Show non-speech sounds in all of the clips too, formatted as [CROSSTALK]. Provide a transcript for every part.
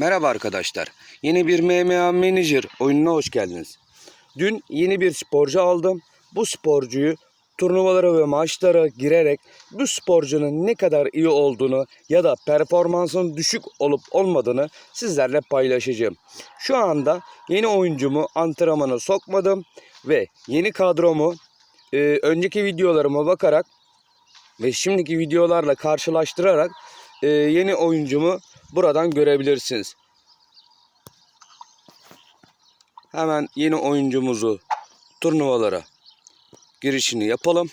Merhaba arkadaşlar. Yeni bir MMA Manager oyununa hoş geldiniz. Dün yeni bir sporcu aldım. Bu sporcuyu turnuvalara ve maçlara girerek bu sporcunun ne kadar iyi olduğunu ya da performansının düşük olup olmadığını sizlerle paylaşacağım. Şu anda yeni oyuncumu antrenmana sokmadım ve yeni kadromu e, önceki videolarıma bakarak ve şimdiki videolarla karşılaştırarak e, yeni oyuncumu buradan görebilirsiniz. Hemen yeni oyuncumuzu turnuvalara girişini yapalım.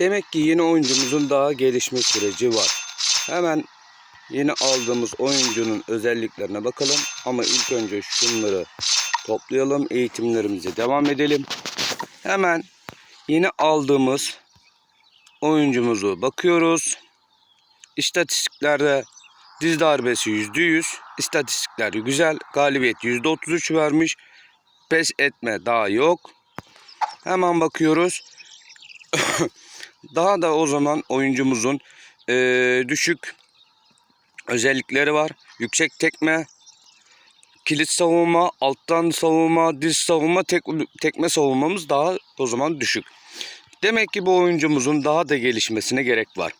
Demek ki yeni oyuncumuzun daha gelişme süreci var. Hemen yeni aldığımız oyuncunun özelliklerine bakalım. Ama ilk önce şunları toplayalım. Eğitimlerimize devam edelim. Hemen yeni aldığımız oyuncumuzu bakıyoruz. İstatistiklerde diz darbesi %100. İstatistikler güzel. Galibiyet %33 vermiş. Pes etme daha yok. Hemen bakıyoruz. [LAUGHS] daha da o zaman oyuncumuzun eee, düşük özellikleri var. Yüksek tekme, kilit savunma, alttan savunma, diz savunma, tek, tekme savunmamız daha o zaman düşük. Demek ki bu oyuncumuzun daha da gelişmesine gerek var.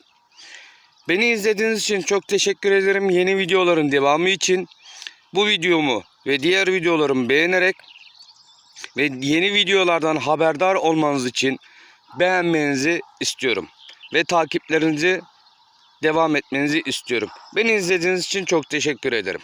Beni izlediğiniz için çok teşekkür ederim. Yeni videoların devamı için bu videomu ve diğer videolarımı beğenerek ve yeni videolardan haberdar olmanız için beğenmenizi istiyorum. Ve takiplerinizi devam etmenizi istiyorum. Beni izlediğiniz için çok teşekkür ederim.